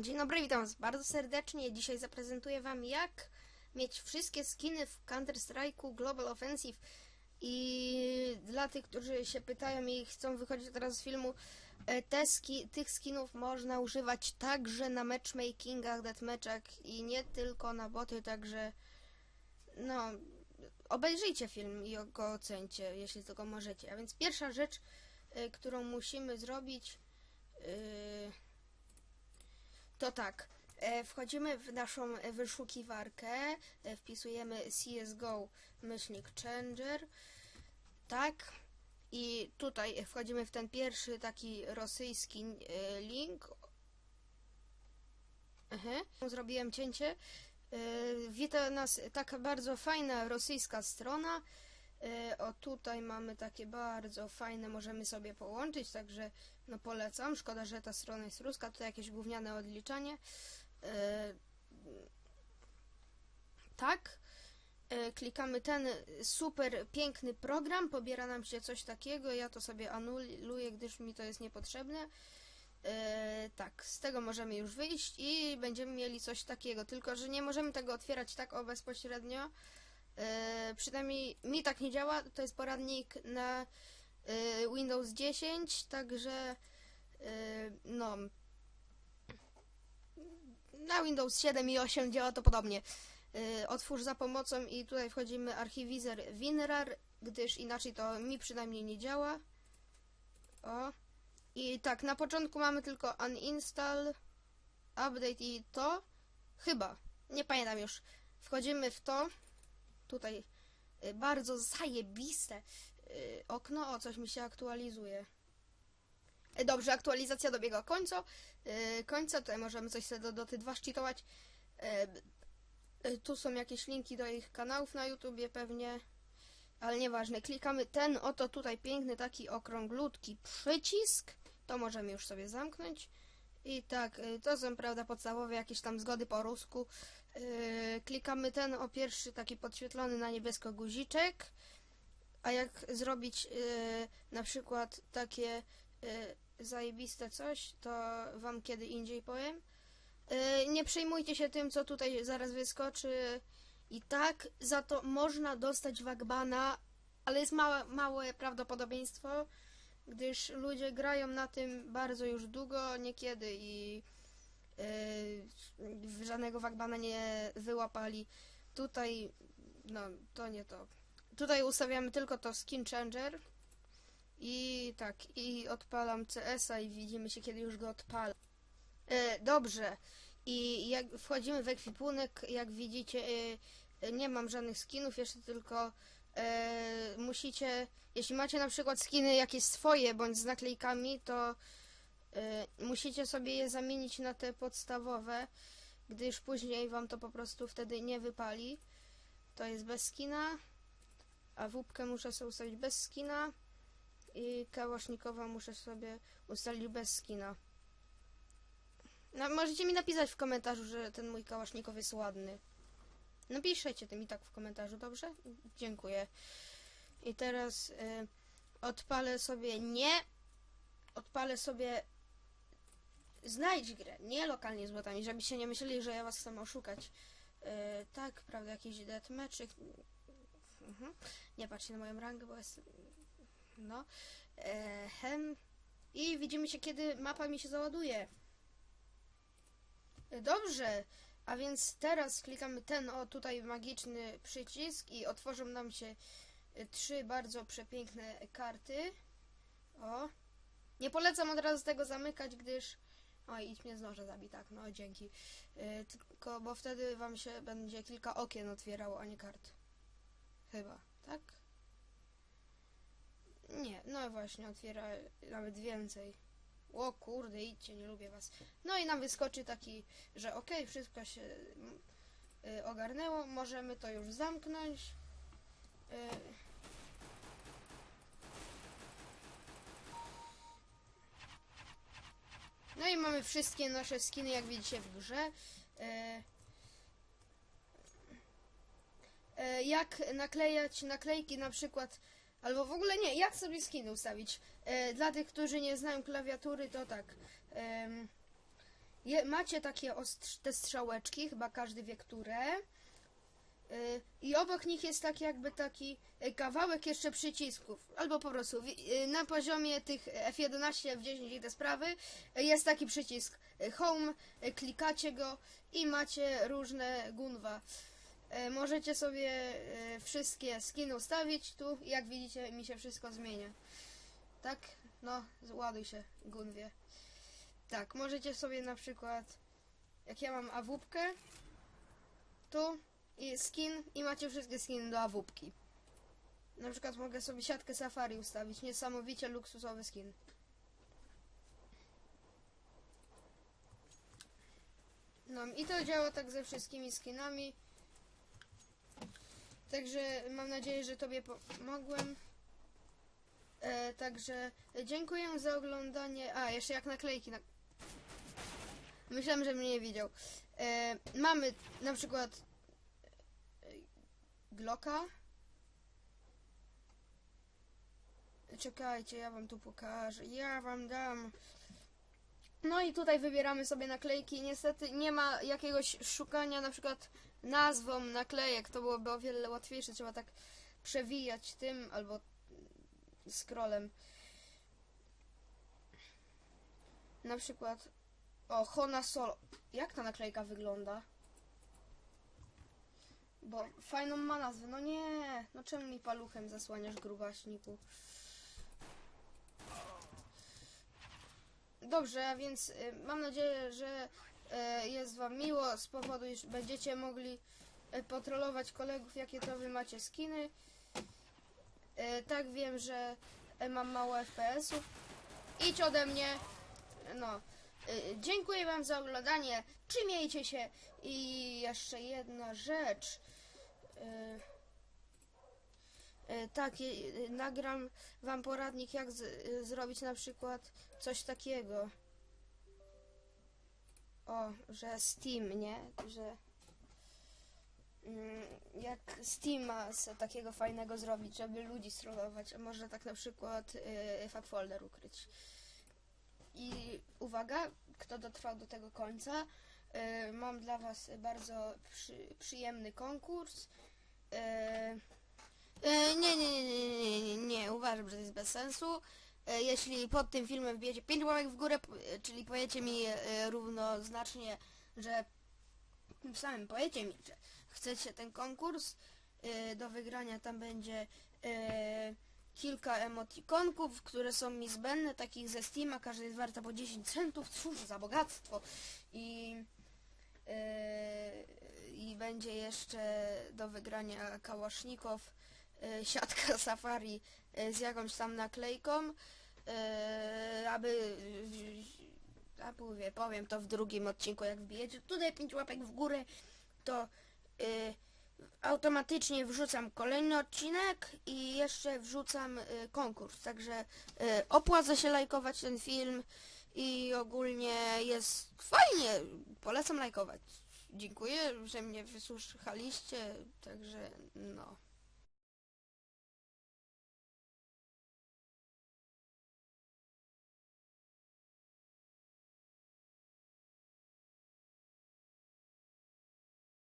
Dzień dobry, witam was bardzo serdecznie. Dzisiaj zaprezentuję wam jak mieć wszystkie skiny w Counter-Strike'u Global Offensive. I dla tych, którzy się pytają i chcą wychodzić teraz z filmu, e, te ski, tych skinów można używać także na matchmakingach, deathmatchach i nie tylko na boty, także no, obejrzyjcie film i go ocencie, jeśli tylko możecie. A więc pierwsza rzecz, e, którą musimy zrobić, e, to tak. e, Wchodzimy w naszą wyszukiwarkę, e, wpisujemy CSGO myślnik changer, tak. I tutaj wchodzimy w ten pierwszy taki rosyjski e, link. Mhm. Zrobiłem cięcie. Wita nas taka bardzo fajna rosyjska strona. E, O tutaj mamy takie bardzo fajne, możemy sobie połączyć, także no polecam. Szkoda, że ta strona jest ruska, to jakieś gówniane odliczanie. E, tak. E, Klikamy ten super piękny program, pobiera nam się coś takiego, ja to sobie anuluję, gdyż mi to jest niepotrzebne. E, tak, z tego możemy już wyjść i będziemy mieli coś takiego, tylko że nie możemy tego otwierać tak o bezpośrednio. E, przynajmniej mi tak nie działa, to jest poradnik na e, Windows 10, także e, no na Windows 7 i 8 działa to podobnie. E, Otwórz za pomocą i tutaj wchodzimy archiwizer WinRAR, gdyż inaczej to mi przynajmniej nie działa. O. I tak, na początku mamy tylko uninstall, update i to. Chyba. Nie pamiętam już. Wchodzimy w to. Tutaj y, bardzo zajebiste y, okno. O, coś mi się aktualizuje. Y, Dobrze, aktualizacja dobiega końca. y, Końca, tutaj możemy coś sobie do Doty 2 szczytować. Tu są jakieś linki do ich kanałów na YouTubie pewnie. Ale nieważne, klikamy ten oto tutaj piękny taki okrąglutki przycisk. To możemy już sobie zamknąć. I tak, to są prawda podstawowe jakieś tam zgody po rusku. Yy, klikamy ten o pierwszy taki podświetlony na niebiesko guziczek. A jak zrobić yy, na przykład takie yy, zajebiste coś, to wam kiedy indziej powiem. Nie przejmujcie się tym, co tutaj zaraz wyskoczy. I tak za to można dostać wagbana, ale jest małe, małe prawdopodobieństwo, gdyż ludzie grają na tym bardzo już długo, niekiedy i yy, żadnego wagbana nie wyłapali. Tutaj, no, to nie to. Tutaj ustawiamy tylko to skin changer i tak, i odpalam CS-a i widzimy się, kiedy już go odpalę. E, dobrze. I jak wchodzimy w ekwipunek, jak widzicie, e, nie mam żadnych skinów, jeszcze tylko musicie, jeśli macie na przykład skiny jakieś swoje, bądź z naklejkami, to musicie sobie je zamienić na te podstawowe, gdyż później wam to po prostu wtedy nie wypali. To jest bez skina, a wóbkę muszę sobie ustawić bez skina i kałasznikowa muszę sobie ustalić bez skina. No, możecie mi napisać w komentarzu, że ten mój kałasznikow jest ładny. Napiszecie tym i tak w komentarzu, dobrze? Dziękuję. I teraz y, odpalę sobie nie. Odpalę sobie znajdź grę, nie lokalnie z botami, żebyście nie myśleli, że ja was chcę oszukać. Y, tak, prawda, jakiś deathmatchyk. Mhm. Nie patrzcie na moją rangę, bo jest... No. E, hem. I widzimy się, kiedy mapa mi się załaduje. Dobrze, a więc teraz klikamy ten o tutaj magiczny przycisk i otworzą nam się y, trzy bardzo przepiękne karty. O. Nie polecam od razu tego zamykać, gdyż... O, idź mnie z noża zabi, tak, no dzięki. Y, tylko, bo wtedy wam się będzie kilka okien otwierało, a nie kart. Chyba, tak? Nie, no właśnie, otwiera nawet więcej. O kurde, idźcie, nie lubię was. No i nam wyskoczy taki, że okej, wszystko się mm, y, ogarnęło, możemy to już zamknąć. Y, mamy wszystkie nasze skiny, jak widzicie w grze. Y, y, Jak naklejać naklejki na przykład Albo w ogóle nie, jak sobie skiny ustawić? E, dla tych, którzy nie znają klawiatury, to tak. em, je, macie takie te strzałeczki, chyba każdy wie które. Y, I obok nich jest tak jakby taki y, kawałek jeszcze przycisków. Albo po prostu y, na poziomie tych F11, F10 i te sprawy jest taki przycisk Home, klikacie go i macie różne gunwa. Możecie sobie wszystkie skiny ustawić tu jak widzicie mi się wszystko zmienia. Tak? No, ładuj się, gunwie. Tak, możecie sobie na przykład, jak ja mam awupkę, tu i skin i macie wszystkie skiny do awupki. Na przykład mogę sobie siatkę safari ustawić, niesamowicie luksusowy skin. No i to działa tak ze wszystkimi skinami. Także mam nadzieję, że Tobie pomogłem. E, także dziękuję za oglądanie. A, jeszcze jak naklejki. Na... Myślałem, że mnie nie widział. E, mamy na przykład Glocka. Czekajcie, ja wam tu pokażę. Ja wam dam. No i tutaj wybieramy sobie naklejki. Niestety nie ma jakiegoś szukania na przykład nazwą naklejek. To byłoby o wiele łatwiejsze. Trzeba tak przewijać tym albo scrollem. Na przykład o Hona Solo. Jak ta naklejka wygląda? Bo fajną ma nazwę. No nie, no czemu mi paluchem zasłaniasz grubaśniku? Dobrze, więc y, mam nadzieję, że y, jest wam miło z powodu, iż będziecie mogli y, potrolować kolegów, jakie to wy macie skiny. Y, tak wiem, że y, mam mało FPS-ów. Idź ode mnie. No. Y, Dziękuję Wam za oglądanie. Trzymajcie się. I jeszcze jedna rzecz. Y, y, Tak, nagram Wam poradnik, jak z, y, zrobić na przykład coś takiego. O, że Steam, nie? Że. mm, Jak Steama se takiego fajnego zrobić, żeby ludzi strollować, a może tak na przykład y, folder ukryć. I uwaga, kto dotrwał do tego końca, mam dla Was bardzo przy, przyjemny konkurs. Y, y, nie, nie, nie, nie, nie, nie, nie, uważam, że to jest bez sensu. Jeśli pod tym filmem wbijecie 5 łapek w górę, czyli powiecie mi równoznacznie, że tym samym powiecie mi, że chcecie ten konkurs do wygrania, tam będzie kilka emotikonków, które są mi zbędne, takich ze Steama, każda jest warta po 10 centów, cóż za bogactwo. I, i będzie jeszcze do wygrania kałasznikow, yy, siatka safari yy, z jakąś tam naklejką, yy, aby, a mówię, powiem to w drugim odcinku, jak wbijecie tutaj 5 łapek w górę, to yy, automatycznie wrzucam kolejny odcinek i jeszcze wrzucam konkurs. Także opłaca się lajkować ten film i ogólnie jest fajnie. Polecam lajkować. Dziękuję, że mnie wysłuchaliście. Także no.